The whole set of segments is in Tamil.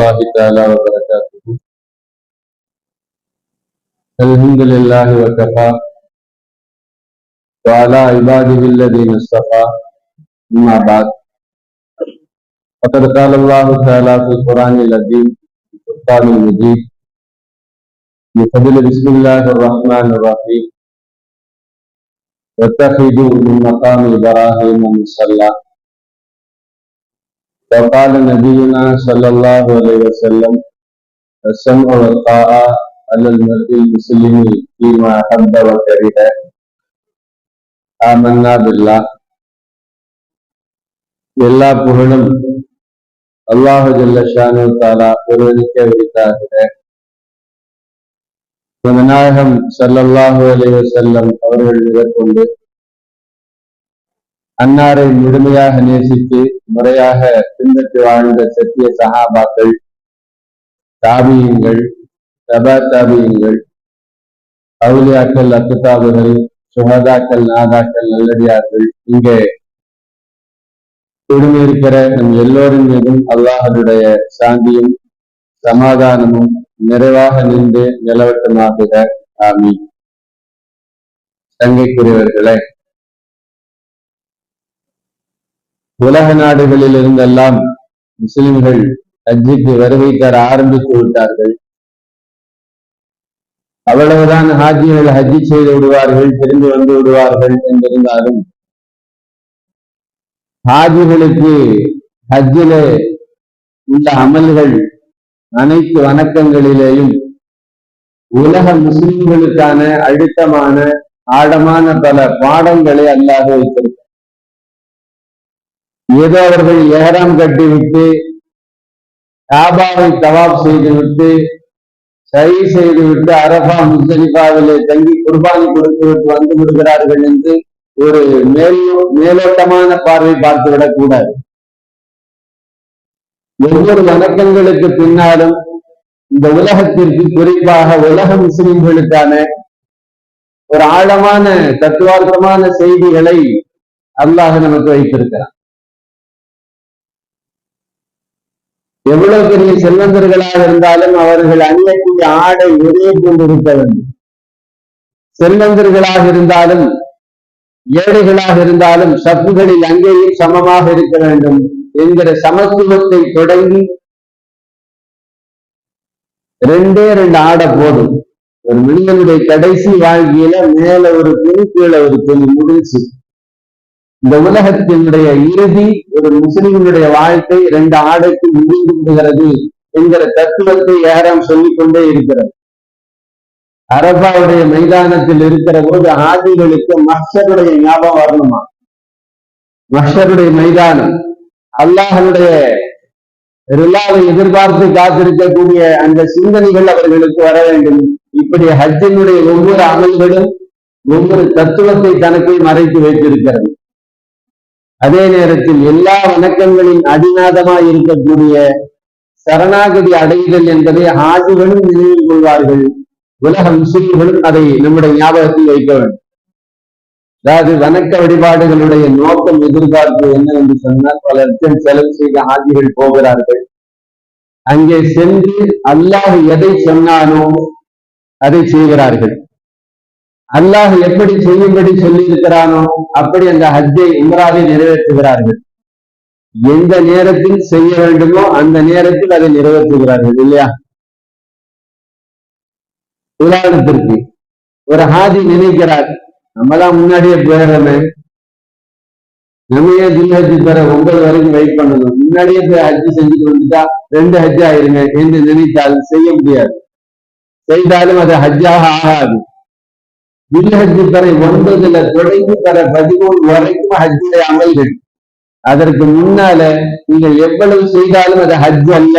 الله تعالى وبركاته. الحمد لله وكفى وعلى عباده الذين اصطفى. أما بعد. فقد قال الله تعالى في القرآن العظيم القرآن المجيد. بفضل بسم الله الرحمن الرحيم. واتخذوا من مقام إبراهيم مصلى. وقال نبينا صلى الله عليه وسلم السمع والطاعة على المرء المسلم فيما أحب وكره آمنا بالله எல்லா புகழும் அல்லாஹு ஜல்லஷானு தாலா ஒருவனுக்க விரித்தாகிற நாயகம் சல்லல்லாஹு அலைஹி வஸல்லம் அவர்கள் முதற்கொண்டு அன்னாரை முழுமையாக நேசித்து முறையாக பின்பற்றி வாழ்ந்த சத்திய சகாபாக்கள் தாபியங்கள் தபா தாபியங்கள் அவுலியாக்கள் அத்துதாபுகள் சுகதாக்கள் நாதாக்கள் நல்லடியார்கள் இங்கே குழுமியிருக்கிற நம் எல்லோரின் மீதும் அல்லாஹனுடைய சாந்தியும் சமாதானமும் நிறைவாக நின்று நிலவட்டமாகுக ஆமி தங்கைக்குரியவர்களே உலக நாடுகளில் இருந்தெல்லாம் முஸ்லிம்கள் ஹஜ்ஜிக்கு வருகை தர ஆரம்பித்து விட்டார்கள். அவ்வளவுதான் ஹாஜிகள் ஹஜ்ஜி செய்து விடுவார்கள் திரும்பி வந்து விடுவார்கள் என்றிருந்தாலும் ஹாஜிகளுக்கு ஹஜ்ஜிலே உள்ள அமல்கள் அனைத்து வணக்கங்களிலேயும் உலக முஸ்லிம்களுக்கான அழுத்தமான ஆழமான பல பாடங்களை அல்லாத வைத்திருக்கிறார் ஏதோ அவர்கள் ஏறாம் கட்டிவிட்டு காபாவை தவாப் செய்துவிட்டு சரி செய்துவிட்டு அரபா முஸ்தலிபாவிலே தங்கி குர்பானி கொடுத்து விட்டு வந்து விடுகிறார்கள் என்று ஒரு மேல் மேலோட்டமான பார்வை பார்த்துவிடக் கூடாது. ஒவ்வொரு வணக்கங்களுக்கு பின்னாலும் இந்த உலகத்திற்கு குறிப்பாக உலக முஸ்லிம்களுக்கான ஒரு ஆழமான தத்துவார்த்தமான செய்திகளை அல்லாஹ் நமக்கு வைத்திருக்கிறான். எவ்வளவு பெரிய செல்வந்தர்களாக இருந்தாலும் அவர்கள் அணியக்கூடிய ஆடை ஒரே கொண்டிருக்க வேண்டும். செல்வந்தர்களாக இருந்தாலும் ஏழைகளாக இருந்தாலும் சப்புகளில் அங்கேயும் சமமாக இருக்க வேண்டும் என்கிற சமத்துவத்தை தொடங்கி ரெண்டே ரெண்டு ஆடை போதும். ஒரு மனிதனுடைய கடைசி வாழ்க்கையில மேல ஒரு துணி கீழே ஒரு துணி முடிச்சு இந்த உலகத்தினுடைய இறுதி ஒரு முஸ்லிம்களுடைய வாழ்க்கை ரெண்டு ஆடைக்கு முடிந்து விடுகிறது என்கிற தத்துவத்தை ஏறாம் சொல்லிக் கொண்டே இருக்கிறது அரபாவுடைய மைதானத்தில் இருக்கிற போது ஆதிகளுக்கு மஷருடைய ஞாபகம் வரணுமா? மஷருடைய மைதானம். அல்லாஹனுடைய ரிலாவை எதிர்பார்த்து காத்திருக்கக்கூடிய அந்த சிந்தனைகள் அவர்களுக்கு வர வேண்டும். இப்படி ஹஜ்ஜினுடைய ஒவ்வொரு அமல்களும் ஒவ்வொரு தத்துவத்தை தனக்கு மறைத்து வைத்திருக்கிறது. அதே நேரத்தில் எல்லா வணக்கங்களின் அடிநாதமாய் இருக்கக்கூடிய சரணாகதி அடைதல் என்பதை ஆதிகளும் நினைவில் கொள்வார்கள். உலக முஸ்லிம்களும் அதை நம்முடைய ஞாபகத்தில் வைக்க வேண்டும். அதாவது வணக்க வழிபாடுகளுடைய நோக்கம் எதிர்பார்ப்பு என்ன என்று சொன்னால் பல லட்சம் செலவு செய்த ஆதிகள் போகிறார்கள். அங்கே சென்று அல்லாஹ் எதை சொன்னானோ அதை செய்கிறார்கள். அல்லாஹ் எப்படி செய்யும்படி சொல்லி இருக்கிறானோ அப்படி அந்த ஹஜ்ஜை உமராவை நிறைவேற்றுகிறார்கள். எந்த நேரத்தில் செய்ய வேண்டுமோ அந்த நேரத்தில் அதை நிறைவேற்றுகிறார்கள் இல்லையா? உதாரணத்திற்கு ஒரு ஹாஜி நினைக்கிறார் நம்மதான் முன்னாடியே போயிடுறோமே. நம்மையே தில்ஹஜி பெற ஒன்பது வரைக்கும் வெயிட் பண்ணணும். முன்னாடியே போய் ஹஜ்ஜி செஞ்சுட்டு வந்துட்டா ரெண்டு ஹஜ் ஆயிருங்க என்று நினைத்தால் செய்ய முடியாது. செய்தாலும் அது ஹஜ்ஜாக ஆகாது. தில்ஹஜி தரை ஒன்பதுல தொடங்கி தர பதிமூணு வரைக்கும் ஹஜ்ஜுடைய அமல்கள் அதற்கு முன்னால நீங்கள் எவ்வளவு செய்தாலும் அது ஹஜ் அல்ல.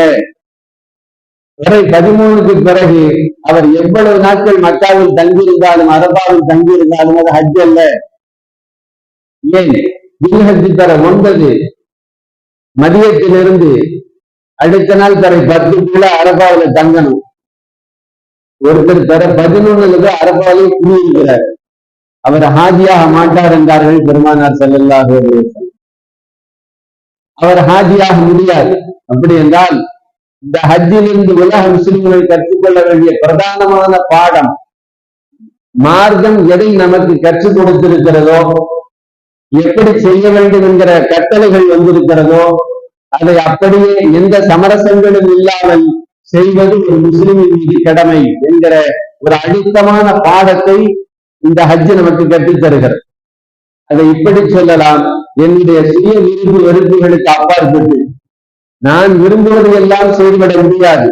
வரை பதிமூணுக்கு பிறகு அவர் எவ்வளவு நாட்கள் மக்காவில் தங்கியிருந்தாலும் அரபாவில் தங்கியிருந்தாலும் அது ஹஜ் அல்ல. ஏன்? தில்ஹஜ் தர ஒன்பது மதியத்திலிருந்து அடுத்த நாள் பிற பத்துக்குள்ள அரபாவில தங்கணும். ஒருத்தர் பெற பதினொன்னுல அரபாவிலே குடியிருக்கிறார். அவர் ஹாஜியாக மாட்டார் என்றார்கள் பெருமானார் செல்லல்லாஹு அவர் ஹாஜியாக முடியாது. அப்படி என்றால் இந்த ஹஜ்ஜிலிருந்து உலக முஸ்லிம்கள் கற்றுக்கொள்ள வேண்டிய பிரதானமான பாடம் மார்க்கம் எதை நமக்கு கற்றுக் கொடுத்திருக்கிறதோ எப்படி செய்ய வேண்டும் என்கிற கட்டளைகள் வந்திருக்கிறதோ அதை அப்படியே எந்த சமரசங்களும் இல்லாமல் செய்வது ஒரு முஸ்லிமின் மீது கடமை என்கிற ஒரு அழுத்தமான பாடத்தை இந்த ஹஜ் நமக்கு கற்றுத்தருகிறது. அதை இப்படி சொல்லலாம் என்னுடைய சுய விரும்பு வெறுப்புகளுக்கு அப்பாற்பட்டு நான் விரும்புவது எல்லாம் செயல்பட முடியாது.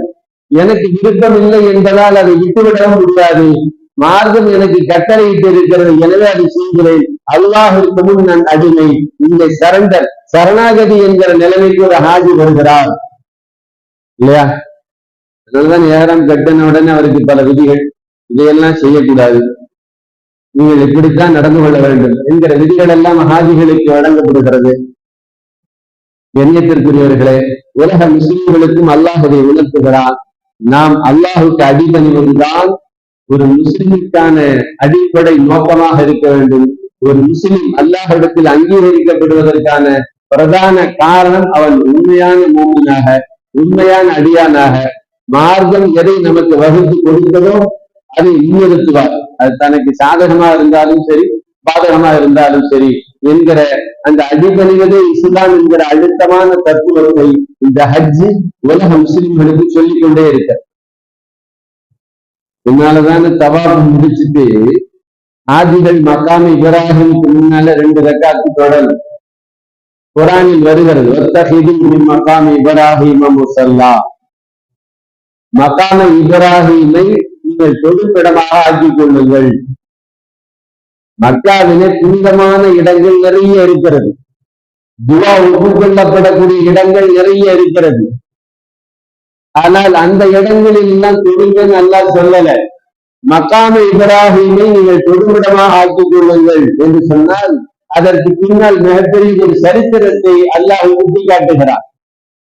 எனக்கு விருப்பம் இல்லை என்பதால் அதை விட்டுவிடவும் முடியாது. மார்க்கம் எனக்கு கட்டளையிட்டு இருக்கிறது எனவே அதை செய்கிறேன். அல்லாஹிற்கு முன் நான் அடிமை. இந்த சரண்டர் சரணாகதி என்கிற நிலைமைக்கு ஒரு ஹாஜி வருகிறார். இல்லையா? அதனாலதான் ஏறாம் கட்டின உடனே அவருக்கு பல விதிகள் இதையெல்லாம் செய்யக்கூடாது. நீங்கள் இப்படித்தான் நடந்து கொள்ள வேண்டும் என்கிற விதிகள் எல்லாம் மகாதிகளுக்கு வழங்கப்படுகிறது. எண்ணியத்திற்குரியவர்களே உலக முஸ்லிம்களுக்கும் அல்லாஹ் அதை உணர்த்துகிறான். நாம் அல்லாஹுக்கு அடிபணிவதுதான் ஒரு முஸ்லிமுக்கான அடிப்படை நோக்கமாக இருக்க வேண்டும். ஒரு முஸ்லிம் அல்லாஹிடத்தில் அங்கீகரிக்கப்படுவதற்கான பிரதான காரணம் அவன் உண்மையான மூமினாக உண்மையான அடியானாக மார்க்கம் எதை நமக்கு வகுத்து கொடுத்ததோ அதை முன்னிறுத்துவார். அது தனக்கு சாதகமா இருந்தாலும் சரி பாதகமா இருந்தாலும் சரி என்கிற அந்த அடிபணிவதே இஸ்லாம் என்கிற அழுத்தமான தத்துவத்தை இந்த ஹஜ்ஜு உலக முஸ்லிம்களுக்கு சொல்லிக் கொண்டே இருக்க. என்னாலதான தவாப் முடிச்சுட்டு ஆதிகள் மக்காம இப்ராஹிமுக்கு முன்னால ரெண்டு ரக்காத்து தொடரும். குரானில் வருகிறது மக்காமி மின் மக்காம இப்ராஹிம முசல்லா. மக்காம இப்ராஹிமை நீங்கள் தொழுப்பிடமாக ஆக்கிக் கொள்ளுங்கள். மக்காவிலே புனிதமான இடங்கள் நிறைய இருக்கிறது. துவா ஒப்புக்கொள்ளப்படக்கூடிய இடங்கள் நிறைய இருக்கிறது. ஆனால் அந்த இடங்களில் எல்லாம் தொழுங்கன்னு நல்லா சொல்லல. மக்காம இப்ராஹிமை நீங்கள் தொழுமிடமாக ஆக்கிக் கொள்ளுங்கள் என்று சொன்னால் அதற்கு பின்னால் மிகப்பெரிய ஒரு சரித்திரத்தை அல்லாஹ் சுட்டி காட்டுகிறார்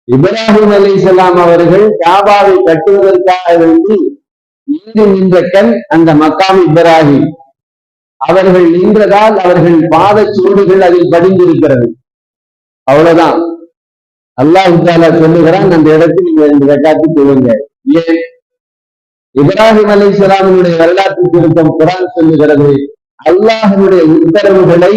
இப்ராஹிம் அலி அவர்கள் காபாவை கட்டுவதற்காக வேண்டி இன்று நின்ற கண் அந்த மக்காம் இப்ராஹிம். அவர்கள் நின்றதால் அவர்கள் பாதச்சூடுகள் அதில் படிந்திருக்கிறது. அவ்வளவுதான். அல்லாஹ் தாலா சொல்லுகிறான் அந்த இடத்தில் நீங்க ரெண்டு ரக்காத்து சொல்லுங்க ஏன்? இப்ராஹிம் அலி இஸ்லாமினுடைய வரலாற்று திருத்தம் குரான் சொல்லுகிறது. அல்லாஹனுடைய உத்தரவுகளை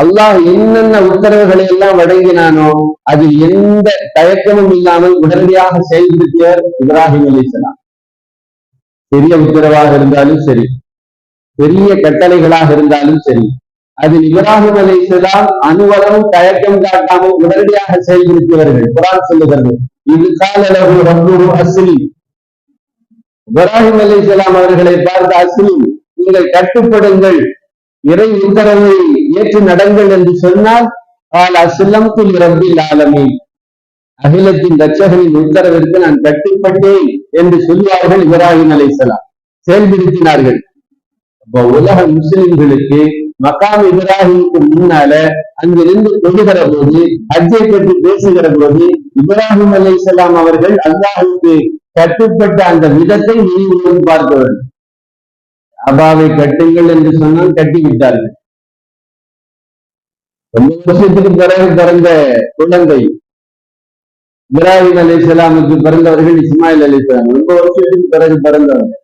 அல்லாஹ் என்னென்ன உத்தரவுகளை எல்லாம் வழங்கினானோ அதில் எந்த தயக்கமும் இல்லாமல் உடனடியாக செயல்படுத்தியவர் இப்ராஹிம் அலிசலாம் பெரிய உத்தரவாக இருந்தாலும் சரி பெரிய கட்டளைகளாக இருந்தாலும் சரி அதில் இப்ராஹிம் அலிசலாம் இஸ்லாம் அனுவலம் தயக்கம் காட்டாமல் உடனடியாக செயல்படுத்தியவர்கள் குரான் சொல்லுகிறது இது காலளவு ரப்பூர் அஸ்லி. இப்ராஹிம் அலிசலாம் அவர்களை பார்த்த அஸ்லி நீங்கள் கட்டுப்படுங்கள் இறை உத்தரவை ஏற்று நடங்கள் என்று சொன்னால் கால் ரப்பில் ஆலமே அகிலத்தின் ரட்சகனின் உத்தரவிற்கு நான் கட்டுப்பட்டேன் என்று சொல்வார்கள் இப்ராஹிம் அலைசலாம் செயல்படுத்தினார்கள். அப்ப உலக முஸ்லிம்களுக்கு மகாம் இப்ராஹிமுக்கு முன்னால அங்கிருந்து கொள்ளுகிற போது ஹஜ்ஜை பற்றி பேசுகிற போது இப்ராஹிம் அலைசலாம் அவர்கள் அல்லாஹுக்கு கட்டுப்பட்ட அந்த விதத்தை நினைவு பார்க்க வேண்டும். அபாவை கட்டுங்கள் என்று சொன்னால் கட்டிவிட்டார்கள். விட்டார்கள் வருஷத்துக்கு பிறகு பிறந்த குழந்தை இப்ராஹிம் அலி இஸ்லாமுக்கு பிறந்தவர்கள் இஸ்மாயில் அலி இஸ்லாம் ரொம்ப வருஷத்துக்கு பிறகு பிறந்தவங்க.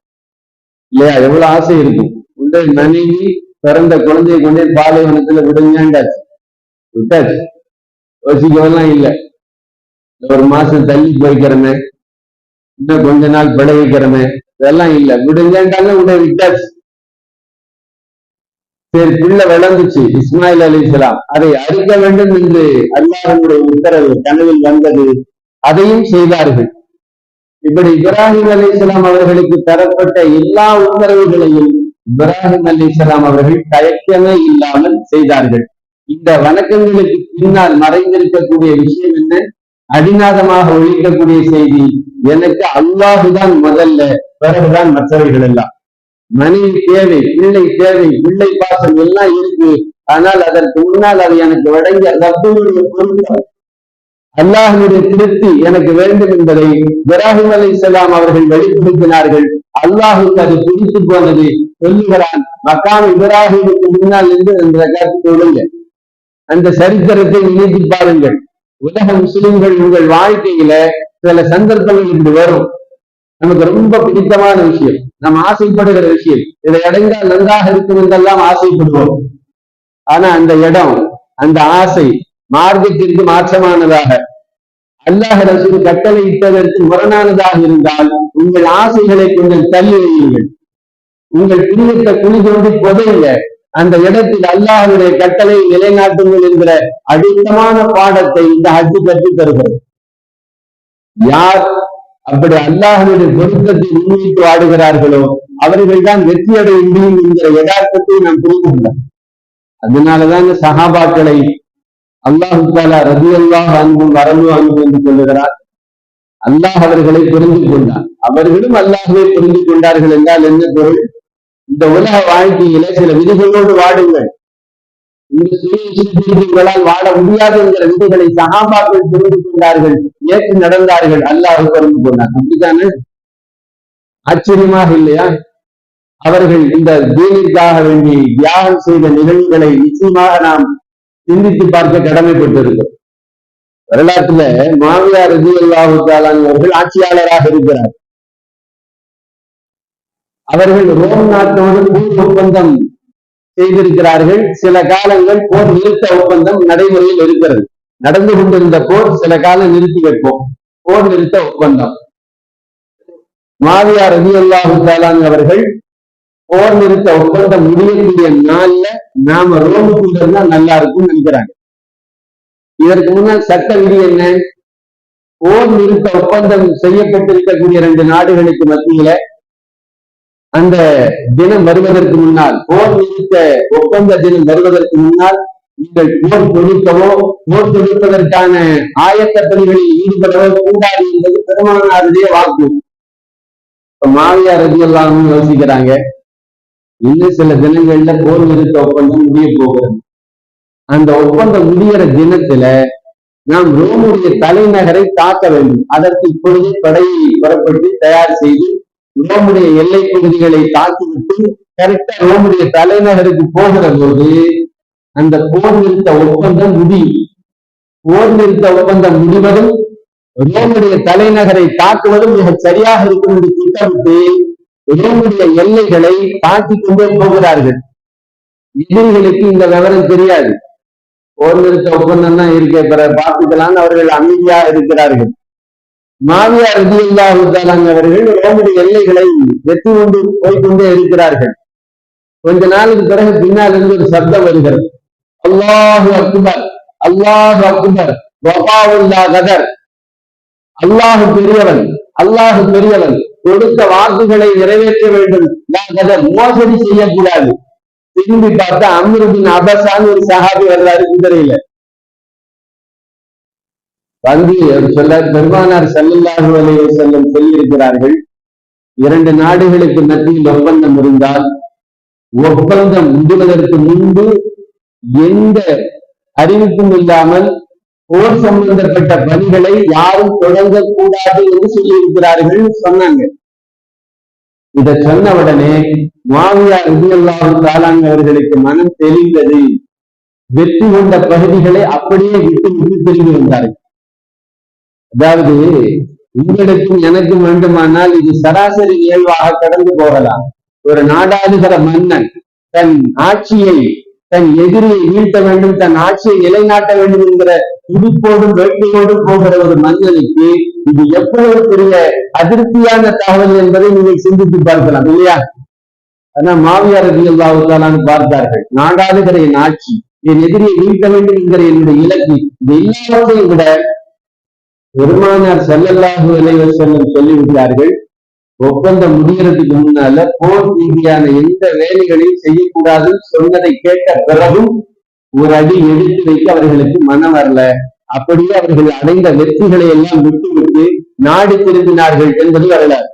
இல்லையா? எவ்வளவு ஆசை இருக்கும் உண்டை மனைவி பிறந்த குழந்தையை கொண்டே பாலைவனத்துல விடுங்கண்டாச்சு விட்டாச்சு. யோசிக்கவெல்லாம் இல்லை. ஒரு மாசம் தள்ளி போய்க்கிறமே. இன்னும் கொஞ்ச நாள் பட வைக்கிறமே இதெல்லாம் இல்ல. விடுங்கன்றாங்க உடனே விட்டாச்சு. சரி பிள்ளை விளங்குச்சு இஸ்மாயில் அலி இஸ்லாம் அதை அழிக்க வேண்டும் என்று அல்லாஹனுடைய உத்தரவு கனவில் வந்தது. அதையும் செய்தார்கள். இப்படி இப்ராஹிம் அலி இஸ்லாம் அவர்களுக்கு தரப்பட்ட எல்லா உத்தரவுகளையும் இப்ராஹிம் அலி இஸ்லாம் அவர்கள் தயக்கமே இல்லாமல் செய்தார்கள். இந்த வணக்கங்களுக்கு பின்னால் மறைந்திருக்கக்கூடிய விஷயம் என்ன? அடிநாதமாக ஒழிக்கக்கூடிய செய்தி. எனக்கு அல்லாஹுதான் முதல்ல பிறகுதான் மற்றவர்கள் எல்லாம். மனைவி தேவை பிள்ளை தேவை பிள்ளை பாசம் எல்லாம் இருக்கு. ஆனால் அதற்கு முன்னால் அது எனக்கு வழங்கிய ரப்பனுடைய பொருட்கள் அல்லாஹனுடைய திருப்தி எனக்கு வேண்டும் என்பதை இப்ராஹிம் அலி இஸ்லாம் அவர்கள் வெளிப்படுத்தினார்கள். அல்லாஹுக்கு அது பிடித்து போனது. சொல்லுகிறான் மக்காம் இப்ராஹிமுக்கு முன்னால் இருந்து அந்த கருத்து அந்த சரித்திரத்தை நினைத்து பாருங்கள். உலக முஸ்லிம்கள் உங்கள் வாழ்க்கையில சில சந்தர்ப்பங்கள் இப்படி வரும். நமக்கு ரொம்ப பிடித்தமான விஷயம். நம்ம ஆசைப்படுகிற விஷயம். இதை அடைந்தால் நன்றாக இருக்கும் என்றெல்லாம் ஆசைப்படுவோம். ஆனா அந்த இடம் அந்த ஆசை மார்க்கத்திற்கு மாற்றமானதாக அல்லாஹ் ரசூல் கட்டளை இட்டதற்கு முரணானதாக இருந்தால் உங்கள் ஆசைகளை கொஞ்சம் தள்ளி வையுங்கள் உங்கள் புனிதத்தை குழி தோண்டி புதையுங்க. அந்த இடத்தில் அல்லாஹனுடைய கட்டளை நிலைநாட்டுங்கள் என்கிற அடித்தமான பாடத்தை இந்த ஹஜ்ஜு கற்றுத் தருகிறது யார் அப்படி அல்லாஹனுடைய பொருத்தத்தை முன்வைத்து ஆடுகிறார்களோ அவர்கள் தான் வெற்றி அடைய முடியும் என்கிற யதார்த்தத்தை நாம் புரிந்து கொள்ளலாம் அதனாலதான் இந்த சகாபாக்களை அல்லாஹு தாலா ரதி அல்லாஹ் அன்பும் வரவு அன்பு என்று சொல்லுகிறார். அல்லாஹ் அவர்களை புரிந்து கொண்டார் அவர்களும் அல்லாஹுவை புரிந்து கொண்டார்கள் என்றால் என்ன பொருள்? இந்த உலக வாழ்க்கையில சில விதிகளோடு வாடுங்கள். இந்த வாழ முடியாது என்கிற விதிகளை சகாபாக்கள் புரிந்து கொண்டார்கள் ஏற்று நடந்தார்கள் அல்லாஹ் புரிந்து கொண்டார். அப்படித்தானே? ஆச்சரியமாக இல்லையா? அவர்கள் இந்த தீனிற்காக வேண்டி தியாகம் செய்த நிகழ்வுகளை நிச்சயமாக நாம் சிந்தித்து பார்க்க கடமைப்பட்டிருக்கிறோம். வரலாற்றுல மாவியார் ரஜி அல்லாஹு அவர்கள் ஆட்சியாளராக இருக்கிறார். அவர்கள் ரோம் நாட்டோடு ஒப்பந்தம் செய்திருக்கிறார்கள். சில காலங்கள் போர் நிறுத்த ஒப்பந்தம் நடைமுறையில் இருக்கிறது. நடந்து கொண்டிருந்த போர் சில காலம் நிறுத்தி வைப்போம். போர் நிறுத்த ஒப்பந்தம். மாவியார் ரவி அவர்கள் போர் நிறுத்த ஒப்பந்தம் முடியக்கூடிய நாள்ல நாம ரோமுக்குள்ள இருந்தா நல்லா இருக்கும்னு நினைக்கிறாங்க. இதற்கு முன்னால் சட்ட விதி என்ன? போர் நிறுத்த ஒப்பந்தம் செய்யப்பட்டிருக்கக்கூடிய ரெண்டு நாடுகளுக்கு மத்தியில அந்த தினம் வருவதற்கு முன்னால் போர் நிறுத்த ஒப்பந்த தினம் வருவதற்கு முன்னால் நீங்கள் போர் தொடுக்கவோ போர் தொடுப்பதற்கான ஆயத்த பணிகளில் ஈடுபடவோ கூடாது என்பது பெருமானாருடைய வாக்கு. மாவியார் ரதி எல்லாம் யோசிக்கிறாங்க இன்னும் சில தினங்கள்ல போர் நிறுத்த ஒப்பந்தம் முடிய போகிறது அந்த ஒப்பந்தம் முடிகிற தினத்துல நாம் ரோமுடைய தலைநகரை தாக்க வேண்டும். அதற்கு இப்பொழுதே படையை புறப்பட்டு தயார் செய்து ரோமுடைய எல்லை பகுதிகளை தாக்கிவிட்டு கரெக்டா ரோமுடைய தலைநகருக்கு போகிற போது அந்த போர் நிறுத்த ஒப்பந்தம் முடியும் போர் நிறுத்த ஒப்பந்தம் முடிவதும் ரோமுடைய தலைநகரை தாக்குவதும் மிக சரியாக இருக்கும் என்று திட்டமிட்டு ரோமுடைய எல்லைகளை தாக்கிக் கொண்டே போகிறார்கள். எதிரிகளுக்கு இந்த விவரம் தெரியாது. போர் நிறுத்த ஒப்பந்தம் தான் இருக்க பிற பார்த்துக்கலான்னு அவர்கள் அமைதியா இருக்கிறார்கள். மாவியார் ரதியுல்லாஹுத்தாலாங் அவர்கள் ரோமுடைய எல்லைகளை வெற்றி கொண்டு போய்கொண்டே இருக்கிறார்கள். கொஞ்ச நாளுக்கு பிறகு பின்னால் இருந்து ஒரு சப்தம் வருகிறது. அல்லாஹு அக்பர் அல்லாஹு அக்பர் வபாவுல்லா கதர். அல்லாஹு பெரியவன் அல்லாஹு பெரியவன் கொடுத்த வாக்குகளை நிறைவேற்ற வேண்டும். கதர் மோசடி செய்யக்கூடாது. திரும்பி பார்த்தா அம்ருபின் அபசான்னு ஒரு சஹாபி வர்றாரு குதிரையில. வந்து சொல்ல பெருமானார் செல்லல்லாஹு அலைய செல்லும் சொல்லியிருக்கிறார்கள் இரண்டு நாடுகளுக்கு மத்தியில் ஒப்பந்தம் இருந்தால் ஒப்பந்தம் முடிவதற்கு முன்பு எந்த அறிவிப்பும் இல்லாமல் போர் சம்பந்தப்பட்ட பணிகளை யாரும் தொடங்கக்கூடாது என்று சொல்லியிருக்கிறார்கள் சொன்னாங்க. இத சொன்ன உடனே மாவியா ரபியல்லாஹு தாலாங்க அவர்களுக்கு மனம் தெளிந்தது. வெற்றி கொண்ட பகுதிகளை அப்படியே விட்டு விட்டு தெரிந்து வந்தார்கள். அதாவது உங்களுக்கும் எனக்கும் வேண்டுமானால் இது சராசரி இயல்பாக கடந்து போகலாம். ஒரு நாடாளுகிற மன்னன் தன் ஆட்சியை தன் எதிரியை வீழ்த்த வேண்டும் தன் ஆட்சியை நிலைநாட்ட வேண்டும் என்கிற துடிப்போடும் வேட்கையோடும் போகிற ஒரு மன்னனுக்கு இது எவ்வளவு பெரிய அதிருப்தியான தகவல் என்பதை நீங்கள் சிந்தித்து பார்க்கலாம் இல்லையா? ஆனா மாவியார் அல்லாவுத்தாலான்னு பார்த்தார்கள் நாடாளுகிற என் ஆட்சி என் எதிரியை வீழ்த்த வேண்டும் என்கிற என்னுடைய இலக்கு இது எல்லாவற்றையும் விட பெருமானார் செல்லல்லாஹு இளைவர் செல்லும் சொல்லிவிட்டார்கள் ஒப்பந்தம் முடிகிறதுக்கு முன்னால போர் ரீதியான எந்த வேலைகளையும் செய்யக்கூடாதுன்னு சொன்னதை கேட்ட பிறகும் ஒரு அடி எடுத்து வைக்க அவர்களுக்கு மனம் வரல. அப்படியே அவர்கள் அடைந்த வெற்றிகளை எல்லாம் விட்டு விட்டு நாடு திரும்பினார்கள் என்பது வரலாறு.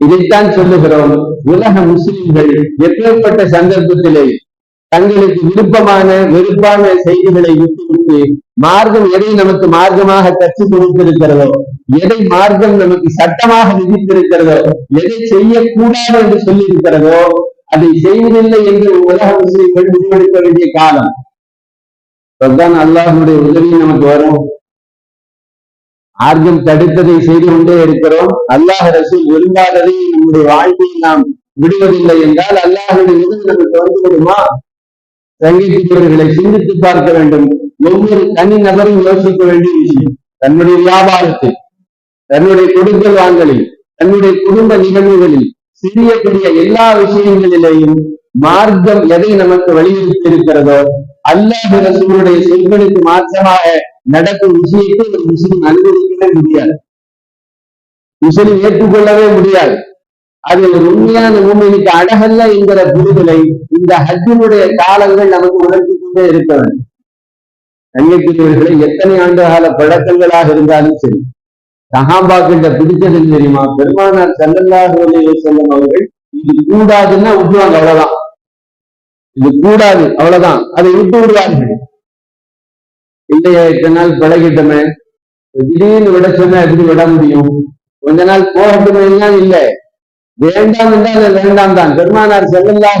இதைத்தான் சொல்லுகிறோம். உலக முஸ்லிம்கள் எப்பேற்பட்ட சந்தர்ப்பத்திலே தங்களுக்கு விருப்பமான வெறுப்பான செய்திகளை விட்டுவிட்டு மார்க்கம் எதை நமக்கு மார்க்கமாக கற்றுக் கொடுத்திருக்கிறதோ எதை மார்க்கம் நமக்கு சட்டமாக விதித்திருக்கிறதோ எதை செய்யக்கூடாது என்று சொல்லி இருக்கிறதோ அதை செய்வதில்லை என்று உலக முஸ்லிம்கள் முடிவெடுக்க வேண்டிய காலம். அல்லாஹனுடைய உதவி நமக்கு வரும். ஆர்வம் தடுத்ததை செய்து கொண்டே இருக்கிறோம். அல்லாஹ் ரசூல் விரும்பாததை நம்முடைய வாழ்க்கையில் நாம் விடுவதில்லை என்றால் அல்லாஹனுடைய உதவி நமக்கு வந்து விடுமா சங்கீதிப்பவர்களை சிந்தித்து பார்க்க வேண்டும். ஒவ்வொரு தனி நபரும் யோசிக்க வேண்டிய விஷயம் தன்னுடைய வியாபாரத்தில் தன்னுடைய கொடுக்கல் வாங்கலில் தன்னுடைய குடும்ப நிகழ்வுகளில் சிறிய பெரிய எல்லா விஷயங்களிலேயும் மார்க்கம் எதை நமக்கு வலியுறுத்தி இருக்கிறதோ அல்லாஹ் ரசூலுடைய சொற்களுக்கு மாற்றமாக நடக்கும் விஷயத்தை ஒரு முஸ்லிம் அனுமதிக்கவே முடியாது. முஸ்லிம் ஏற்றுக்கொள்ளவே முடியாது. அது ஒரு உண்மையான மூமினுக்கு அழகல்ல என்கிற புரிதலை இந்த ஹஜ்ஜினுடைய காலங்கள் நமக்கு உணர்த்தி கொண்டே இருக்க வேண்டும். கண்ணியக்குரியவர்களை எத்தனை ஆண்டு கால பழக்கங்களாக இருந்தாலும் சரி சஹாபாக்கிட்ட பிடிச்சது தெரியுமா? பெருமானார் செல்லல்லாஹு செல்லும் அவர்கள் இது கூடாதுன்னா விட்டுவாங்க அவ்வளவுதான். இது கூடாது அவ்வளவுதான். அதை விட்டு விடுவார்கள். இல்லையா இத்தனை நாள் பழகிட்டமே திடீர்னு விட சொன்னா எப்படி விட முடியும்? கொஞ்ச நாள் போகட்டுமே இல்லை. வேண்டாம் என்றால் வேண்டாம் தான். பெருமானார் செல்லல்லா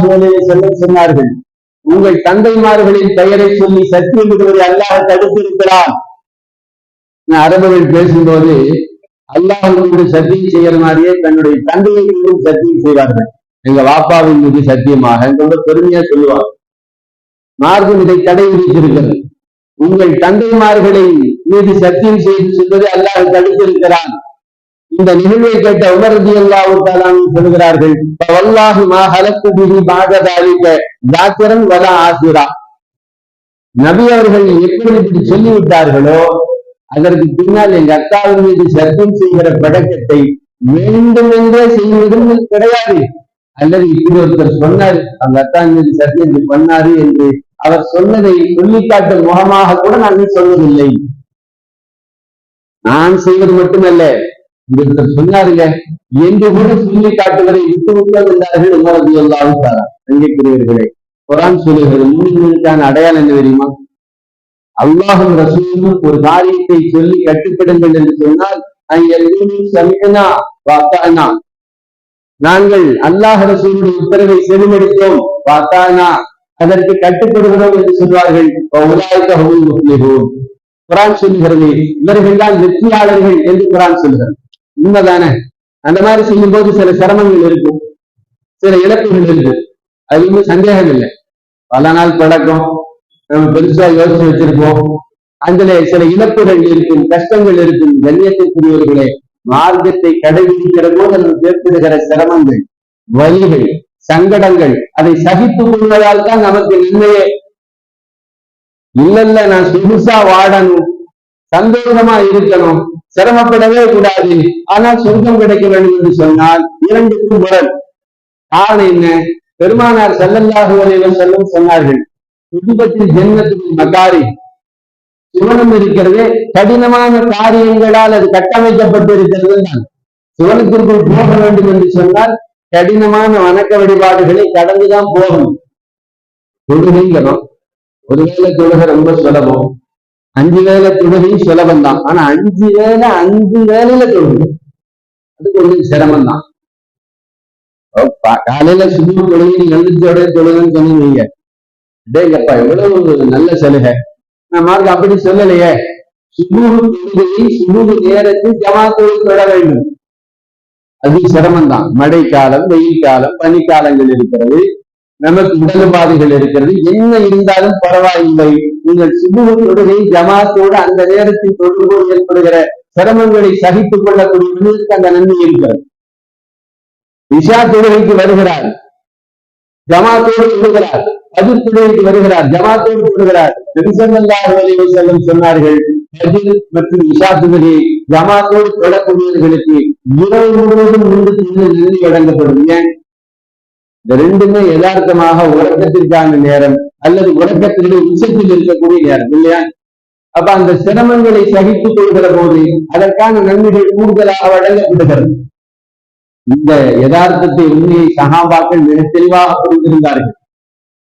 செல்லும் சொன்னார்கள் உங்கள் தந்தைமார்களின் பெயரை சொல்லி சத்தியம் விடுவதை அல்லாஹ் தடுத்திருக்கிறான் நான் அரபுகள் பேசும்போது அல்லாஹ் மீது சத்தியம் செய்யற மாதிரியே தன்னுடைய தந்தையை மீதும் சத்தியம் செய்வார்கள். எங்க வாப்பாவின் மீது சத்தியமாக ரொம்ப பெருமையா சொல்லுவாங்க. மார்க்கம் இதை தடை விதித்திருக்கிறது உங்கள் தந்தைமார்களை மீது சத்தியம் செய்து சொல்வதை அல்லாஹ் தடுத்திருக்கிறான். இந்த நிகழ்வை கேட்ட உமரதி அல்லாஹு சொல்கிறார்கள் வல்லாஹு மா ஹலக்கு பிஹி பாகதாலிக்க ஜாக்கிரன் வல ஆசிரா. நபி அவர்கள் எப்படி இப்படி சொல்லிவிட்டார்களோ அதற்கு பின்னால் எங்க அக்காவின் மீது சர்க்கம் செய்கிற பழக்கத்தை வேண்டுமென்றே செய்வதும் கிடையாது. அல்லது இப்படி ஒருத்தர் சொன்னார் அந்த அக்காவின் மீது சர்க்கம் பண்ணாரு என்று அவர் சொன்னதை சொல்லிக்காட்டும் முகமாக கூட நான் சொல்வதில்லை. நான் செய்வது மட்டுமல்ல ஒருத்தர் சொன்னாருங்க என்று கூட சொல்லி காட்டுவதை விட்டு விட்டோம் என்றார்கள் உமரது எல்லாரும் அங்கேக்குரியவர்களே குரான் சொல்லுகிறது மூமின்களுக்கான அடையாளம் என்ன தெரியுமா? அல்லாஹும் ரசூலும் ஒரு காரியத்தை சொல்லி கட்டுப்படுங்கள் என்று சொன்னால் சமிகனா வாத்தானா. நாங்கள் அல்லாஹ் ரசூலுடைய உத்தரவை செவிமடுத்தோம் வாத்தானா. அதற்கு கட்டுப்படுகிறோம் என்று சொல்வார்கள் குரான் சொல்லுகிறது இவர்கள் தான் வெற்றியாளர்கள் என்று குரான் சொல்கிறது உண்மைதானே? அந்த மாதிரி செய்யும் போது சில சிரமங்கள் இருக்கும். சில இழப்புகள் இருக்கு அது ஒன்றும் சந்தேகம் இல்லை பல நாள் பழக்கம். நம்ம பெருசா யோசிச்சு வச்சிருப்போம். அதுல சில இழப்புகள் இருக்கும் கஷ்டங்கள் இருக்கும். கண்ணியத்திற்குரியவர்களே மார்க்கத்தை கடைபிடிக்கிற போது நமக்கு ஏற்படுகிற சிரமங்கள் வழிகள் சங்கடங்கள் அதை சகித்துக் கொள்வதால் தான் நமக்கு நன்மையே. இல்ல இல்ல நான் சுகுசா வாடணும் சந்தோஷமா இருக்கணும். சிரமப்படவே கூடாது ஆனால் சொர்க்கம் கிடைக்க வேண்டும் என்று சொன்னால் இரண்டுக்கும் முரண் காரணம் என்ன? பெருமானார் செல்லல்லாஹு அலைவர் செல்லும் சொன்னார்கள் குடும்பத்தில் ஜென்மத்துக்கு மகாரி சுவனம் இருக்கிறது கடினமான காரியங்களால் அது கட்டமைக்கப்பட்டு இருக்கிறது தான். சுவனத்திற்குள் போக வேண்டும் என்று சொன்னால் கடினமான வணக்க வழிபாடுகளை கடந்துதான் போகணும். தொழுகைங்கிறோம் ஒருவேளை தொழுக ரொம்ப சுலபம். அஞ்சு வேலை தொழுகையும் சுலபம் தான் ஆனா அஞ்சு வேலை அஞ்சு வேலையில தொழுகை அது கொஞ்சம் சிரமம் தான் காலையில சும்மா தொழுகி நீங்க எழுந்தோட தொழுகன்னு சொன்னீங்க. டேங்கப்பா எவ்வளவு நல்ல சலுகை. நான் மார்க் அப்படி சொல்லலையே. சுமூக தொழுகையை சுமூக நேரத்தில் ஜமாத்தோடு தொட வேண்டும். அது சிரமம் தான் மழை காலம் வெயில் காலம் பனிக்காலங்கள் இருக்கிறது. நமக்கு உடலுபாதைகள் இருக்கிறது. என்ன இருந்தாலும் பரவாயில்லை. நீங்கள் சுபுக ஜமாத்தோடு அந்த நேரத்தில் தொழும்போது ஏற்படுகிற சிரமங்களை சகித்துக் கொள்ளக்கூடிய அந்த நன்மை இருக்கிறது. இஷா தொழுகைக்கு வருகிறார். ஜமாத்தோடு தொழுகிறார். பதில் தொழுகைக்கு வருகிறார். ஜமாத்தோடு தொழுகிறார். நெரிசல்லாஹ் செல்லும் சொன்னார்கள் பதில் மற்றும் இஷா தொழுகை ஜமாத்தோடு தொடக்கூடியவர்களுக்கு இரவு முழுவதும் நின்று நன்றி வழங்கப்படும் ஏன்? இந்த ரெண்டுமே யதார்த்தமாக உறக்கத்திற்கான நேரம் அல்லது உறக்கத்தினுடைய உச்சத்தில் இருக்கக்கூடிய நேரம் இல்லையா? அப்ப அந்த சிரமங்களை சகித்துக் கொள்கிற போது அதற்கான நன்மைகள் கூடுதலாக வழங்கப்படுகிறது. இந்த யதார்த்தத்தை உண்மையை சகாபாக்கள் மிக தெளிவாக புரிந்திருந்தார்கள்.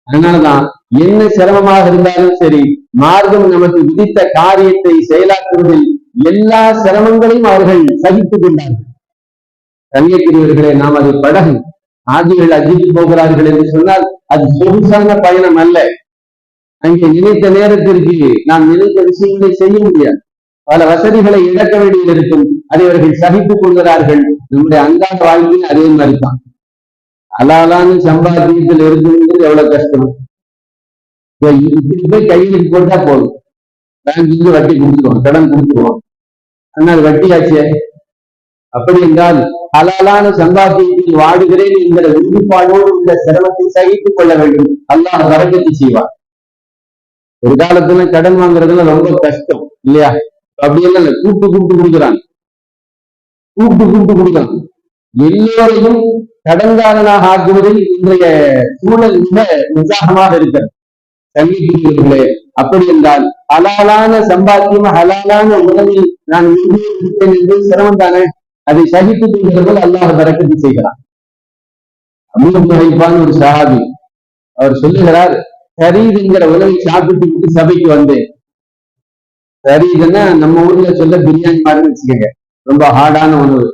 அதனாலதான் என்ன சிரமமாக இருந்தாலும் சரி மார்க்கம் நமக்கு விதித்த காரியத்தை செயலாக்குவதில் எல்லா சிரமங்களையும் அவர்கள் சகித்துக் கொண்டார்கள். கண்ணியக்குரியவர்களே நாம் அதை படகு ஆதிகள் அஜித்து போகிறார்கள் என்று சொன்னால் அது சொகுசான பயணம் அல்ல. அங்கே நினைத்த நேரத்திற்கு நாம் நினைத்த விஷயங்களை செய்ய முடியாது. பல வசதிகளை இழக்க வேண்டியது இருக்கும் அதை அவர்கள் சகித்துக் கொள்கிறார்கள். நம்முடைய அன்றாட வாழ்க்கையில் அதே மாதிரிதான். அலாலான சம்பாத்தியத்தில் இருக்கிறது எவ்வளவு கஷ்டம்? இப்படி போய் கையில் போட்டா போதும். பேங்க் வட்டி கொடுத்துருவோம் கடன் கொடுத்துருவோம். ஆனா வட்டி ஆச்சே அப்படி என்றால் ஹலாலான சம்பாத்தியத்தில் வாடுகிறேன் என்கிற உறுதிப்பாடோடு இந்த சிரமத்தை சகித்துக் கொள்ள வேண்டும். அல்லாஹ் வரக்கத்து செய்வார் ஒரு காலத்துல கடன் வாங்குறதுல ரொம்ப கஷ்டம் இல்லையா? அப்படியெல்லாம் இல்லை கூப்பிட்டு கூப்பிட்டு கொடுக்குறாங்க கூப்பிட்டு கூப்பிட்டு கொடுக்குறாங்க எல்லோரையும் கடன்காரனாக ஆக்குவதில் இன்றைய சூழல் மிக உற்சாகமாக இருக்கிறது. சங்கீதங்களே அப்படி என்றால் ஹலாலான சம்பாத்தியம் ஹலாலான உணவில் நான் என்று சிரமம் தானே? அதை சகித்துக் கொள்கிறவர்கள் அல்லாஹ் பறக்கத்து செய்கிறான். அபூ ஒரு சஹாபி அவர் சொல்லுகிறார் கரீதுங்கிற உணவை சாப்பிட்டு விட்டு சபைக்கு வந்தேன். கரீதுன்னா நம்ம ஊர்ல சொல்ல பிரியாணி மாதிரி வச்சுக்கோங்க. ரொம்ப ஹார்டான உணவு.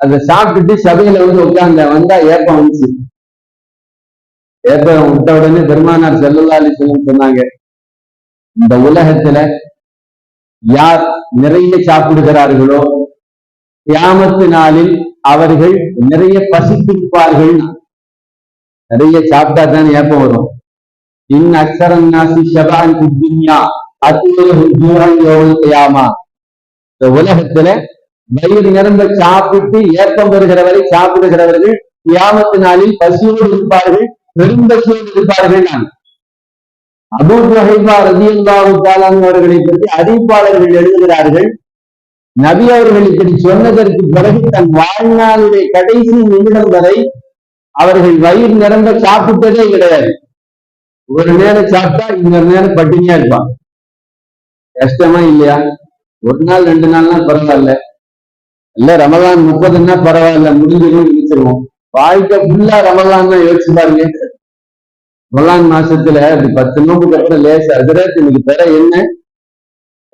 அதை சாப்பிட்டுட்டு சபையில வந்து உட்கார்ந்த வந்தா ஏப்பம் வந்துச்சு. ஏப்பம் விட்ட உடனே பெருமானார் செல்லல்லா அலிஸ்லம் சொன்னாங்க இந்த உலகத்துல யார் நிறைய சாப்பிடுகிறார்களோ கியாமத்து நாளில் அவர்கள் நிறைய பசித்திருப்பார்கள் நிறைய சாப்பிட்டா தான் ஏப்பம் வரும். இன் அக்சரன் நாசி ஷபான் துன்யா அத்தியாமா இந்த உலகத்துல வயிறு நிரம்ப சாப்பிட்டு ஏப்பம் பெறுகிறவரை வரை சாப்பிடுகிறவர்கள் கியாமத்து நாளில் பசியோடு இருப்பார்கள் பெரும் பசியோடு இருப்பார்கள் நான் அபூ ரஹிபா ரதியல்லாஹு தாலான் அவர்களை பற்றி அறிவிப்பாளர்கள் எழுதுகிறார்கள் நபி அவர்கள் இப்படி சொன்னதற்கு பிறகு தன் வாழ்நாளுடைய கடைசி நிமிடம் வரை அவர்கள் வயிறு நிரம்ப சாப்பிட்டதே கிடையாது. ஒரு நேரம் சாப்பிட்டா இன்னொரு நேரம் பட்டினியா இருப்பான். கஷ்டமா இல்லையா? ஒரு நாள் ரெண்டு நாள்னா பரவாயில்ல. இல்ல ரமலான் முப்பதுன்னா பரவாயில்ல. முடிஞ்சிடும் முடிச்சிருவோம் வாழ்க்கை ஃபுல்லா ரமலான் தான் யோசிச்சு பாருங்க. ரமலான் மாசத்துல அது பத்து நோக்கு அப்புறம் லேசா அதுல இன்னைக்கு பெற என்ன?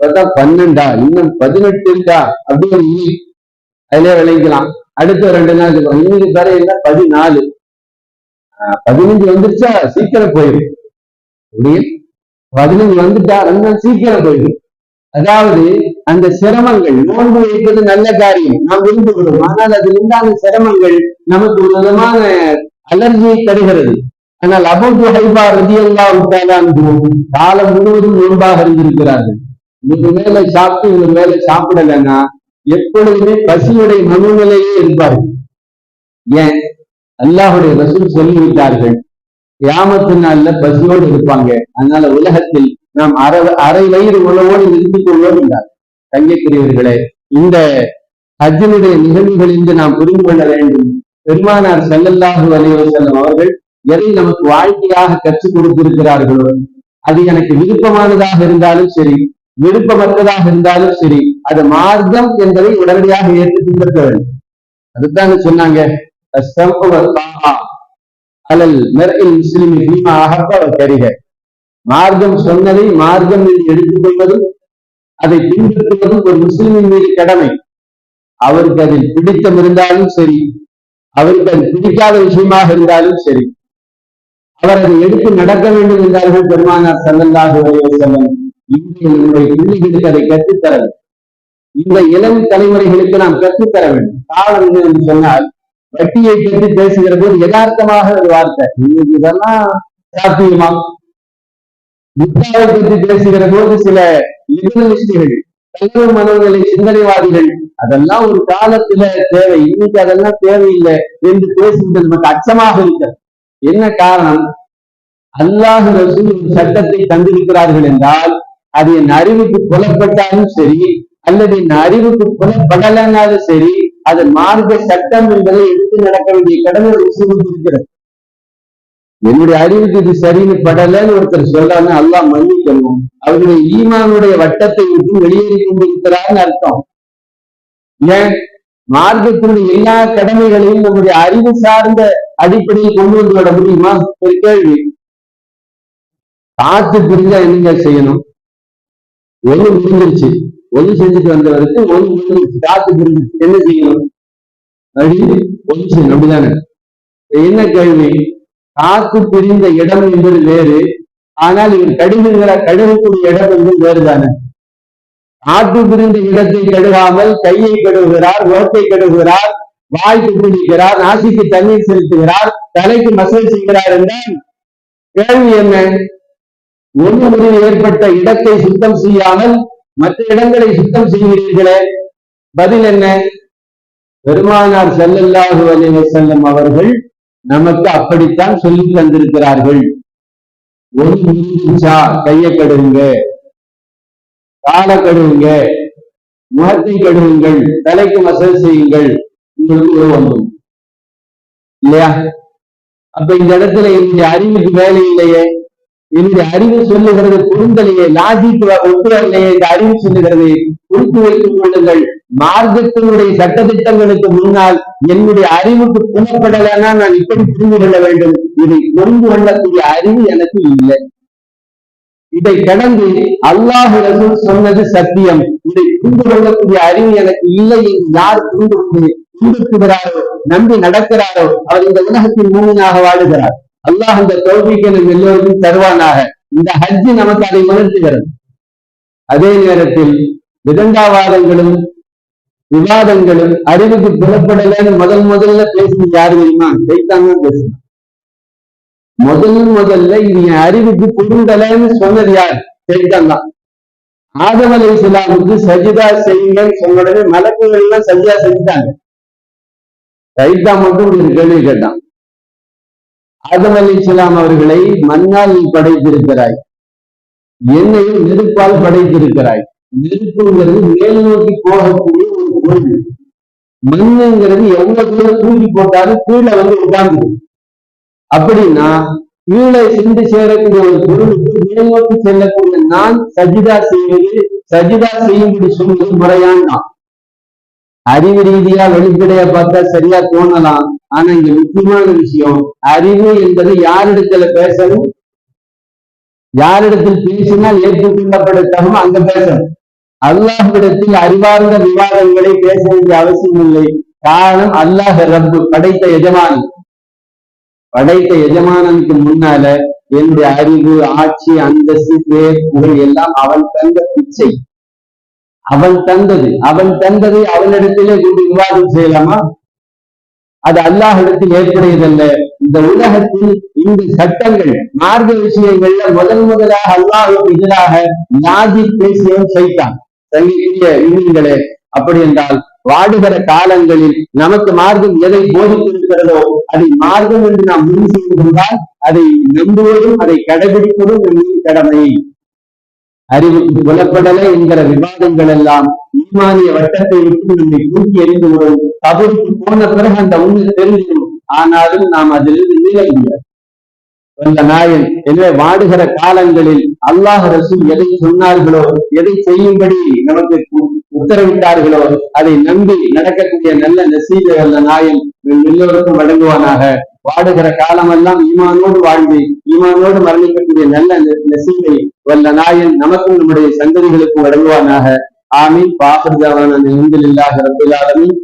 பார்த்தா பன்னெண்டா இன்னும் பதினெட்டு இருக்கா அதிலே விளைக்கலாம் அடுத்த ரெண்டு நாள் இன்னைக்கு பெற பதினாலு? ஆஹ் பதினஞ்சு வந்துருச்சா சீக்கிரம் போயிடும் அப்படியே பதினஞ்சு வந்துட்டா ரெண்டு நாள் சீக்கிரம் போயிடும் அதாவது அந்த சிரமங்கள் நோன்பு வைப்பது நல்ல காரியம். நாம் விரும்புகிறோம். ஆனால் அதில் உண்டான சிரமங்கள் நமக்கு ஒரு விதமான அலர்ஜியை தருகிறது. ஆனால் அபூ ஹைபா ரதியல்லா காலம் முழுவதும் நோன்பாக இருந்திருக்கிறார்கள். இதுக்கு மேல சாப்பிட்டு இதுக்கு மேல சாப்பிடலைன்னா எப்பொழுதுமே பசியுடைய மனநிலையே இருப்பார்கள் ஏன்? அல்லாஹுடைய ரசூல் சொல்லிவிட்டார்கள் கிராமத்து நாள்ல பசியோடு இருப்பாங்க. அதனால உலகத்தில் நாம் அரை அரை வயிறு உணவோடு நிறுத்திக் கொள்வோம் என்றார். தங்கக்குரியவர்களே இந்த ஹஜ்ஜினுடைய நிகழ்வுகளிலிருந்து நாம் புரிந்து கொள்ள வேண்டும். பெருமானார் செல்லல்லாஹு அலைவசல்லம் அவர்கள் எதை நமக்கு வாழ்க்கையாக கற்றுக் கொடுத்திருக்கிறார்களோ அது எனக்கு விருப்பமானதாக இருந்தாலும் சரி விருப்பமற்றதாக இருந்தாலும் சரி அது மார்க்கம் என்பதை உடனடியாக ஏற்று பின்பற்ற வேண்டும். அதுதான் சொன்னாங்க அலல் மர்இல் முஸ்லிமி ஃபீமா அஹப்ப மார்க்கம் சொன்னதை மார்க்கம் என்று எடுத்துக்கொள்வதும் அதை பின்பற்றுவதும் ஒரு முஸ்லிமின் மீது கடமை. அவருக்கு அதில் பிடித்தம் இருந்தாலும் சரி அவருக்கு அது பிடிக்காத விஷயமாக இருந்தாலும் சரி அவர் அதை எடுத்து நடக்க வேண்டும் என்றார்கள் பெருமானார் சல்லல்லாஹு அலைஹி வஸல்லம். இன்றைய நம்முடைய பிள்ளைகளுக்கு அதை கற்றுத்தர இந்த இளம் தலைமுறைகளுக்கு நாம் கற்றுத்தர வேண்டும். காலம் என்ன என்று சொன்னால் வட்டியை பற்றி பேசுகிற போது யதார்த்தமாக ஒரு வார்த்தை. இன்னைக்கு இதெல்லாம் சாத்தியமா? முத்தாவை பற்றி பேசுகிற போது சில லிபரலிஸ்டுகள் தகவல் மனநிலை சிந்தனைவாதிகள் அதெல்லாம் ஒரு காலத்துல தேவை. இன்னைக்கு அதெல்லாம் தேவையில்லை என்று பேசுவது நமக்கு அச்சமாக இருக்கிறது. என்ன காரணம்? அல்லாஹ் ரசூல் ஒரு சட்டத்தை தந்திருக்கிறார்கள் என்றால் அது என் அறிவுக்கு புலப்பட்டாலும் சரி அல்லது என் அறிவுக்கு புலப்படலனாலும் சரி அது மார்க்க சட்டம் என்பதை எடுத்து நடக்க வேண்டிய கடமை ஒரு இருக்கிறது. என்னுடைய அறிவுக்கு இது சரின்னு படலன்னு ஒருத்தர் சொல்றாங்க அல்லாஹ் மன்னிக்கணும். அவருடைய ஈமானுடைய வட்டத்தை விட்டு வெளியேறி கொண்டிருக்கிறார்னு அர்த்தம். ஏன்? மார்க்கத்தினுடைய எல்லா கடமைகளையும் நம்முடைய அறிவு சார்ந்த அடிப்படையில் கொண்டு வந்து விட முடியுமா? ஒரு கேள்வி. காத்து பிரிஞ்சா என்னங்க செய்யணும்? ஒன்று முடிஞ்சிருச்சு ஒன்று செஞ்சுட்டு வந்தவருக்கு ஒன்று முடிஞ்சிருச்சு காத்து பிரிஞ்சிருச்சு என்ன செய்யணும் அப்படி ஒன்று செய்யணும் அப்படிதானே என்ன கேள்வி காத்து பிரிந்த இடம் என்பது வேறு ஆனால் இவர் கடுகுங்கிற கடுகக்கூடிய இடம் என்பது வேறுதானே காத்து பிரிந்த இடத்தை கழுகாமல் கையை கழுவுகிறார் ஓட்டை கழுவுகிறார் வாய்க்கு குடிக்கிறார் நாசிக்கு தண்ணீர் செலுத்துகிறார் தலைக்கு மசல் செய்கிறார் என்றால் கேள்வி என்ன ஒன்று முறையில் ஏற்பட்ட இடத்தை சுத்தம் செய்யாமல் மற்ற இடங்களை சுத்தம் செய்கிறீர்களே பதில் என்ன? பெருமானார் ஸல்லல்லாஹு அலைஹி செல்லும் அவர்கள் நமக்கு அப்படித்தான் சொல்லி தந்திருக்கிறார்கள். ஒரு முடிஞ்சா கையை கடுவுங்க காலை கடுவுங்க முகத்தை கடுவுங்கள் தலைக்கு மசல் செய்யுங்கள் உங்களுக்கு உறவு இல்லையா? அப்ப இந்த இடத்துல என்னுடைய அறிவுக்கு வேலை இல்லையே. என்னுடைய அறிவு சொல்லுகிறது பொருந்தலையே லாஜிக் ஒப்புதலையே இந்த அறிவு சொல்லுகிறது. குறித்து வைத்துக் கொள்ளுங்கள். மார்க்கத்தினுடைய சட்டத்திட்டங்களுக்கு முன்னால் என்னுடைய அறிவுக்கு புலப்படலைன்னா நான் இப்படி புரிந்து கொள்ள வேண்டும். இதை புரிந்து கொள்ளக்கூடிய அறிவு எனக்கு இல்லை. இதை கடந்து அல்லாஹு ரசூல் சொன்னது சத்தியம். இதை புரிந்து கொள்ளக்கூடிய அறிவு எனக்கு இல்லை என்று யார் புரிந்து கொண்டு பின்பற்றுகிறாரோ நம்பி நடக்கிறாரோ அவர் இந்த உலகத்தின் மூமியாக வாழுகிறார். அல்லாஹ் அந்த தோல்விக்கு நம் எல்லோருக்கும் தருவானாக. இந்த ஹஜ்ஜி நமக்கு அதை உணர்த்துகிறது அதே நேரத்தில் விதண்டாவாதங்களும் விவாதங்களும் அறிவுக்கு புலப்படலன்னு முதல் முதல்ல பேசி யாரு தெரியுமா? சைத்தாங்க பேசுறான் முதல் முதல்ல இது என் அறிவுக்கு புரிந்தலன்னு சொன்னது யார்? சைத்தான் தான். ஆதம் அலை இஸ்லாமுக்கு சஜிதா செய்யுங்கன்னு சொன்ன உடனே மலக்குகள் சஜிதா செஞ்சுட்டாங்க. சைத்தான் மட்டும் ஒரு கேள்வி கேட்டான். ஆதம் அலி இஸ்லாம் அவர்களை மண்ணால் நீ படைத்திருக்கிறாய். என்னையும் நெருப்பால் படைத்திருக்கிறாய். நெருப்புங்கிறது மேல் நோக்கி போகக்கூடிய ஒரு பொருள். மண்ணுங்கிறது எவ்வளவு தூரம் தூக்கி போட்டாலும் கீழே வந்து உட்கார்ந்து அப்படின்னா கீழே சென்று சேரக்கூடிய ஒரு பொருளுக்கு மேல் நோக்கி செல்லக்கூடிய நான் சஜிதா செய்வது சஜிதா செய்யும்படி சொல்வது முறையான் தான். அறிவு ரீதியா வெளிப்படையா பார்த்தா சரியா தோணலாம். ஆனா இங்க முக்கியமான விஷயம் அறிவு என்பது யாரிடத்துல பேசணும்? யாரிடத்தில் பேசினால் ஏற்றுக்கொள்ளப்படத்தகும் அங்க பேசணும். அல்லாஹ்விடத்தில் அறிவார்ந்த விவாதங்களை பேச வேண்டிய அவசியம் இல்லை. காரணம் அல்லாஹ் ரப்பு படைத்த எஜமான். படைத்த எஜமானனுக்கு முன்னால என்னுடைய அறிவு ஆட்சி அந்தஸ்து பேர் புகழ் எல்லாம் அவன் தந்த பிச்சை. அவன் தந்தது. அவன் தந்ததை அவனிடத்திலே கொண்டு விவாதம் செய்யலாமா? அது அல்லாஹிடத்தில் ஏற்புடையதல்ல. இந்த உலகத்தில் இந்த சட்டங்கள் மார்க்க விஷயங்கள்ல முதல் முதலாக அல்லாஹுக்கு எதிராக நாதி பேசியவன் சைத்தான். தங்கிய விதிகளே அப்படி என்றால் வாடுகிற காலங்களில் நமக்கு மார்க்கம் எதை போதித்திருக்கிறதோ அதை மார்க்கம் என்று நாம் முடிவு செய்து கொண்டால் அதை நம்புவதும் அதை கடைபிடிப்பதும் நம்முடைய கடமை. அறிவுக்கு புலப்படலை என்கிற விவாதங்கள் எல்லாம் ஈமானிய வட்டத்தை விட்டு நம்மை தூக்கி எறிந்துவிடும் கபருக்கு போன பிறகு அந்த உண்மை தெரிஞ்சிடும் ஆனாலும் நாம் அதிலிருந்து மீள முடியாது. வந்த நாயன் எனவே வாடுகிற காலங்களில் அல்லாஹ் ரசூல் எதை சொன்னார்களோ எதை செய்யும்படி நமக்கு உத்தரவிட்டார்களோ அதை நம்பி நடக்கக்கூடிய நல்ல நசீபை அந்த நாயன் எல்லோருக்கும் வழங்குவானாக. வாடுகிற காலமெல்லாம் ஈமானோடு வாழ்ந்து ஈமானோடு மரணிக்கக்கூடிய நல்ல நசீதை வல்ல நாயன் நமக்கும் நம்முடைய சந்ததிகளுக்கும் வழங்குவானாக. ஆமீன். பாகிருதாவான இந்தில் இல்லாத ரபில்